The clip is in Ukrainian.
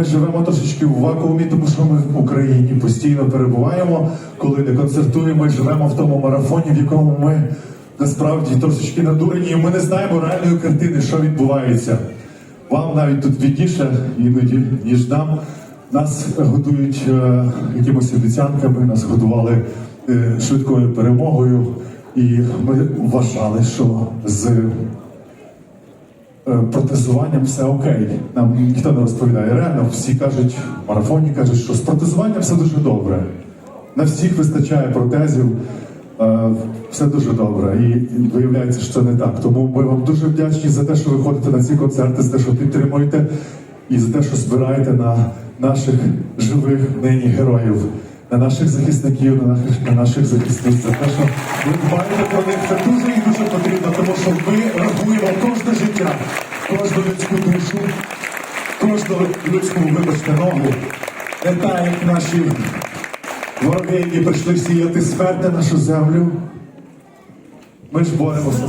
Ми живемо трошечки в вакуумі, тому що ми в Україні постійно перебуваємо, коли не концертуємо, живемо в тому марафоні, в якому ми насправді трошечки надурені, ми не знаємо реальної картини, що відбувається. Вам навіть тут бідніше іноді, ніж нам. Нас годують е, якимось обіцянками, нас годували е, швидкою перемогою, і ми вважали, що з е, протезуванням все окей. Нам ніхто не розповідає. Реально, всі кажуть, в марафоні кажуть, що з протезуванням все дуже добре. На всіх вистачає протезів, все дуже добре. І виявляється, що це не так. Тому ми вам дуже вдячні за те, що ви ходите на ці концерти, за те, що підтримуєте, і за те, що збираєте на наших живих нині героїв. На наших захисників, на наших, на наших захисниць, за те, що ви дбаєте про них, це дуже і дуже потрібно, тому що ми рахуємо кожне життя, кожну людську душу, кожну людську, вибачте, ногу. Не так, як наші вороги, які прийшли сіяти смерть на нашу землю. Ми ж боремося.